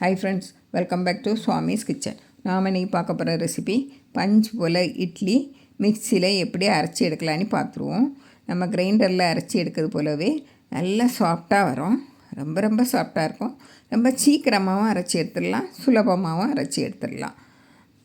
Hi friends welcome back to Swami's kitchen நாம் இன்றைக்கி பார்க்க போகிற ரெசிபி பஞ்சு போல் இட்லி மிக்சியில் எப்படி அரைச்சி எடுக்கலான்னு பார்த்துருவோம். நம்ம கிரைண்டரில் அரைச்சி எடுக்கிறது போலவே நல்லா சாஃப்டாக வரும். ரொம்ப ரொம்ப சாஃப்டாக இருக்கும். ரொம்ப சீக்கிரமாகவும் அரைச்சி எடுத்துடலாம். சுலபமாகவும் அரைச்சி எடுத்துடலாம்.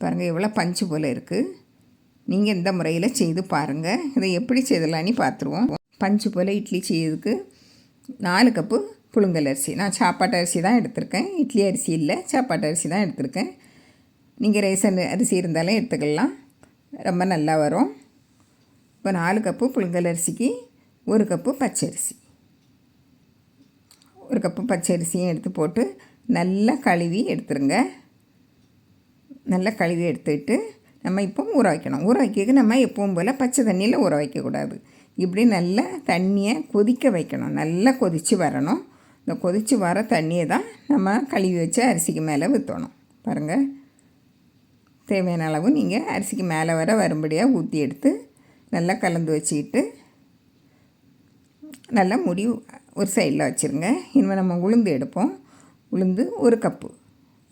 பாருங்கள் எவ்வளோ பஞ்சு போல் இருக்குது நீங்கள் இந்த முறையில் செய்து பாருங்கள் இதை எப்படி செய்தலான்னு பார்த்துருவோம். பஞ்சு போல் இட்லி செய்யறதுக்கு நாலு கப்பு புழுங்கல் அரிசி. நான் சாப்பாட்டு அரிசி தான் எடுத்திருக்கேன். இட்லி அரிசி இல்லை சாப்பாட்டு அரிசி தான் எடுத்திருக்கேன். நீங்கள் ரேசன் அரிசி இருந்தாலும் எடுத்துக்கலாம். ரொம்ப நல்லா வரும். இப்போ நாலு கப்பு புழுங்கல் அரிசிக்கு ஒரு கப்பு பச்சரிசி ஒரு கப்பு பச்சரிசியும் எடுத்து போட்டு நல்லா கழுவி எடுத்துருங்க. நல்லா கழுவி எடுத்துக்கிட்டு நம்ம இப்போ ஊற வைக்கணும். ஊற வைக்க நம்ம எப்பவும் போல் பச்சை தண்ணியில் ஊற வைக்கக்கூடாது. இப்படி நல்லா தண்ணியை கொதிக்க வைக்கணும். நல்லா கொதித்து வரணும். இந்த கொதித்து வர தண்ணியை தான் நம்ம கழுவி வச்சு அரிசிக்கு மேலே ஊற்றணும். பாருங்கள் தேவையான அளவு நீங்கள் அரிசிக்கு மேலே வர வரும்படியாக ஊற்றி எடுத்து நல்லா கலந்து வச்சுக்கிட்டு நல்லா முடி ஒரு சைடில் வச்சுருங்க. இனிமேல் நம்ம உளுந்து எடுப்போம். உளுந்து ஒரு கப்பு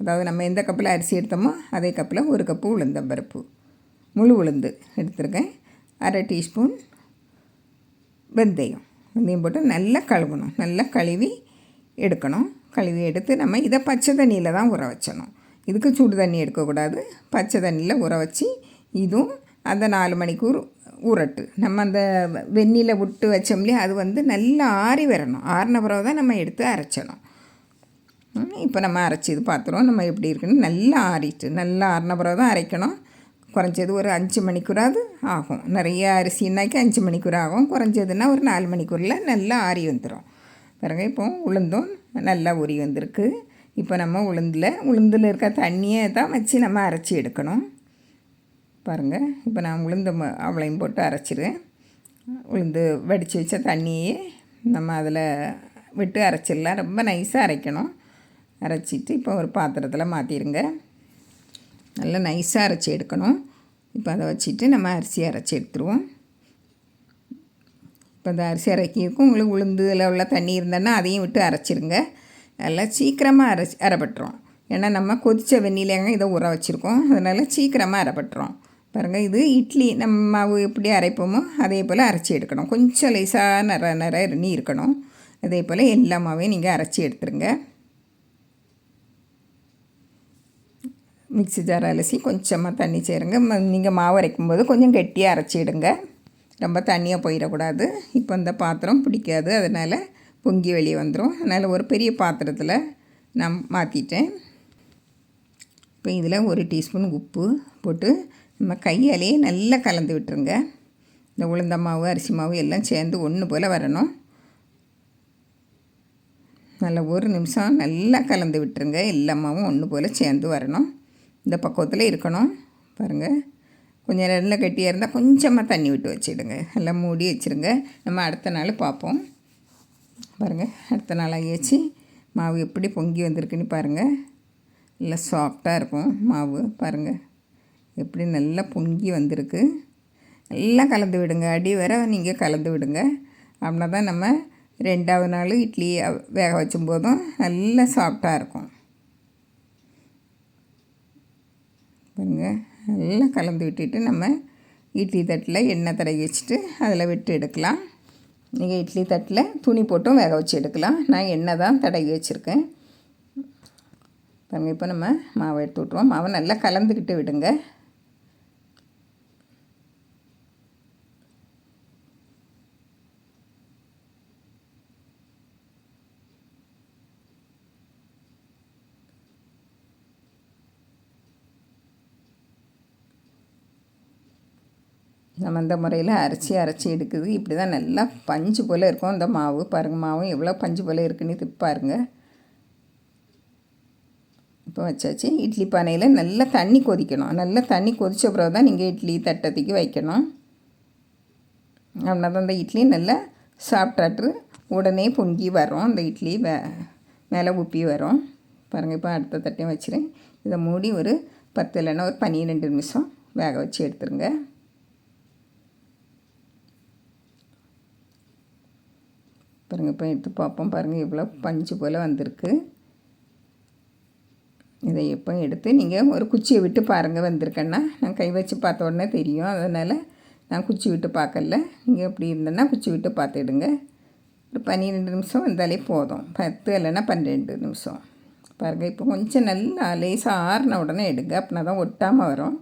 அதாவது நம்ம எந்த கப்பில் அரிசி எடுத்தோமோ அதே கப்பில் ஒரு கப்பு உளுந்தம்பருப்பு முழு உளுந்து எடுத்துருக்கேன். அரை டீஸ்பூன் வெந்தயம். வெந்தயம் போட்டு நல்லா கழுவணும். நல்லா கழுவி எடுக்கணும். கழுவி எடுத்து நம்ம இதை பச்சை தண்ணியில் தான் ஊற வச்சணும். இதுக்கு சுடு தண்ணி எடுக்கக்கூடாது. பச்சை தண்ணியில் ஊற வச்சு இதுவும் அந்த நாலு மணிக்கூர் ஊறட்டு. நம்ம அந்த வெந்நியில் விட்டு வச்சோம்லையே அது வந்து நல்லா ஆறி வரணும். ஆறின பிறகு தான் நம்ம எடுத்து அரைச்சணும். இப்போ நம்ம அரைச்சி இது பார்த்துருவோம். நம்ம எப்படி இருக்குன்னு நல்லா ஆறிட்டு நல்லா ஆறின பிறகு தான் அரைக்கணும். குறைஞ்சது ஒரு அஞ்சு மணிக்கூறாவது ஆகும். நிறைய அரிசின்னாக்கி அஞ்சு மணிக்கூர் ஆகும். குறைஞ்சதுன்னா ஒரு நாலு மணிக்கூரில் நல்லா ஆறி வந்துடும் பிறகு இப்போ உளுந்தும் நல்லா உரி வந்திருக்கு. இப்போ நம்ம உளுந்தில் உளுந்தில் இருக்க தண்ணியை தான் வச்சு நம்ம அரைச்சி எடுக்கணும். பாருங்கள் இப்போ நான் உளுந்த அவளையும் போட்டு அரைச்சிடுவேன் உளுந்து வடித்து வச்ச தண்ணியே நம்ம அதில் விட்டு அரைச்சிடலாம். ரொம்ப நைஸாக அரைக்கணும். அரைச்சிட்டு இப்போ ஒரு பாத்திரத்தில் மாற்றிடுங்க நல்லா நைஸாக அரைச்சி எடுக்கணும். இப்போ அதை வச்சுட்டு நம்ம அரிசி அரைச்சி எடுத்துருவோம். இப்போ இந்த அரிசி அரைக்கிறதுக்கும் உங்களுக்கு உளுந்துல உள்ள தண்ணி இருந்தேன்னா அதையும் விட்டு அரைச்சிருங்க. நல்லா சீக்கிரமாக அரைச்சி அரைப்பட்டுரும். ஏன்னா நம்ம கொதித்த வெந்நிலையாங்க இதை உர வச்சுருக்கோம். அதனால் சீக்கிரமாக அரைப்பட்டுரும். பாருங்கள் இது இட்லி நம்ம மாவு எப்படி அரைப்போமோ அதே போல் அரைச்சி எடுக்கணும். கொஞ்சம் லேசாக நிற நிற எண்ணி இருக்கணும். அதே போல் எல்லா மாவையும் நீங்கள் அரைச்சி எடுத்துருங்க. மிக்சி ஜார் அலசி கொஞ்சமாக தண்ணி சேருங்க. நீங்கள் மாவு அரைக்கும்போது கொஞ்சம் கெட்டியாக அரைச்சிடுங்க ரொம்ப தண்ணியாக போயிடக்கூடாது. இப்போ இந்த பாத்திரம் பிடிக்காது. அதனால் பொங்கி வெளியே வந்துடும் அதனால் ஒரு பெரிய பாத்திரத்தில் நான் மாற்றிட்டேன் இப்போ இதில் ஒரு டீஸ்பூன் உப்பு போட்டு நம்ம கையாலேயே நல்லா கலந்து விட்டுருங்க. இந்த உளுந்த மாவு அரிசி மாவு எல்லாம் சேர்ந்து ஒன்று போல் வரணும். நல்லா ஒரு நிமிஷம் நல்லா கலந்து விட்டுருங்க. எல்லா மாவும் ஒன்று போல் சேர்ந்து வரணும். இந்த பக்குவத்தில் இருக்கணும். பாருங்கள் கொஞ்சம் நல்லா கட்டியாக இருந்தால் கொஞ்சமாக தண்ணி விட்டு வச்சிடுங்க. எல்லாம் மூடி வச்சுருங்க. நம்ம அடுத்த நாள் பார்ப்போம். பாருங்கள் அடுத்த நாள் ஆகியாச்சு மாவு எப்படி பொங்கி வந்திருக்குன்னு பாருங்கள் நல்லா சாஃப்டாக இருக்கும் மாவு. பாருங்கள் எப்படி நல்லா பொங்கி வந்திருக்கு. நல்லா கலந்து விடுங்க. அடி வர நீங்கள் கலந்து விடுங்க. அப்படின்னா தான் நம்ம ரெண்டாவது நாள் இட்லி வேக வச்சும் போதும் நல்லா சாஃப்டாக இருக்கும். பாருங்கள் நல்லா கலந்து விட்டுட்டு நம்ம இட்லி தட்டில் எண்ணெய் தடவி வச்சுட்டு அதில் விட்டு எடுக்கலாம். நீங்கள் இட்லி தட்டில் துணி போட்டும் வேக வச்சு எடுக்கலாம். நான் எண்ணெய் தான் தடவி வச்சுருக்கேன். பாருங்கள் இப்போ நம்ம மாவை எடுத்து விட்ருவோம் மாவை நல்லா கலந்துக்கிட்டு விடுங்க. நம்ம இந்த முறையில் அரைச்சி அரைச்சி எடுக்குது. இப்படி தான் நல்லா பஞ்சு போல் இருக்கும். இந்த மாவு பாருங்கள் மாவும் எவ்வளோ பஞ்சு போல் இருக்குன்னு திப்பாருங்க இப்போ வச்சாச்சு. இட்லி பானையில் நல்லா தண்ணி கொதிக்கணும். நல்லா தண்ணி கொதித்த பிறகு தான் நீங்கள் இட்லி தட்டத்துக்கு வைக்கணும். அப்படின்னா தான் இந்த இட்லி நல்லா சாப்பிட்டாட்டு உடனே பொங்கி வரும். அந்த இட்லி வே மேலே உப்பி வரும். பாருங்கள் இப்போ அடுத்த தட்டையும் வச்சுருங்க இதை மூடி ஒரு பத்து இல்லைன்னா ஒரு பன்னிரெண்டு நிமிஷம் வேக வச்சு எடுத்துருங்க. பாருங்கள் இப்போ எடுத்து பார்ப்போம். பாருங்கள் இவ்வளோ பஞ்சு போல் வந்திருக்கு. இதை எப்போ எடுத்து நீங்கள் ஒரு குச்சியை விட்டு பாருங்கள் வந்திருக்கேன்னா. நான் கை வச்சு பார்த்த உடனே தெரியும். அதனால் நான் குச்சி விட்டு பார்க்கல. நீங்கள் எப்படி இருந்தேன்னா குச்சி விட்டு பார்த்துடுங்க. ஒரு பன்னிரெண்டு நிமிஷம் வந்தாலே போதும். பத்து இல்லைன்னா பன்னிரெண்டு நிமிஷம். பாருங்கள் இப்போ கொஞ்சம் நல்லா லேசாக ஆறின உடனே எடுங்க. அப்படின்னா தான் ஒட்டாமல் வரும்.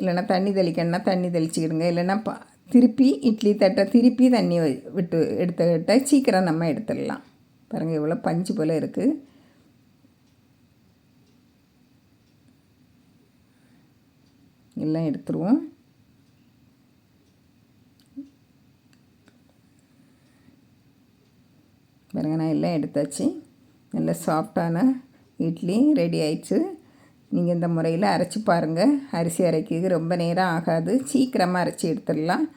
இல்லைன்னா தண்ணி தெளிக்கணும்னா தண்ணி தெளிச்சுக்கிடுங்க. இல்லைன்னா பா திருப்பி இட்லி தட்டை திருப்பி தண்ணி வை- விட்டு எடுத்துக்கிட்டால் சீக்கிரம் நம்ம எடுத்துடலாம். பாருங்கள் இவ்வளோ பஞ்சு போல் இருக்குது எல்லாம் எடுத்துருவோம். பாருங்க நான் எல்லாம் எடுத்தாச்சு. நல்ல சாஃப்டான இட்லி ரெடி ஆயிடுச்சு. நீங்கள் இந்த முறையில் அரைச்சி பாருங்கள் அரிசி அரைக்கிறதுக்கு ரொம்ப நேரம் ஆகாது. சீக்கிரமாக அரைச்சி எடுத்துடலாம்.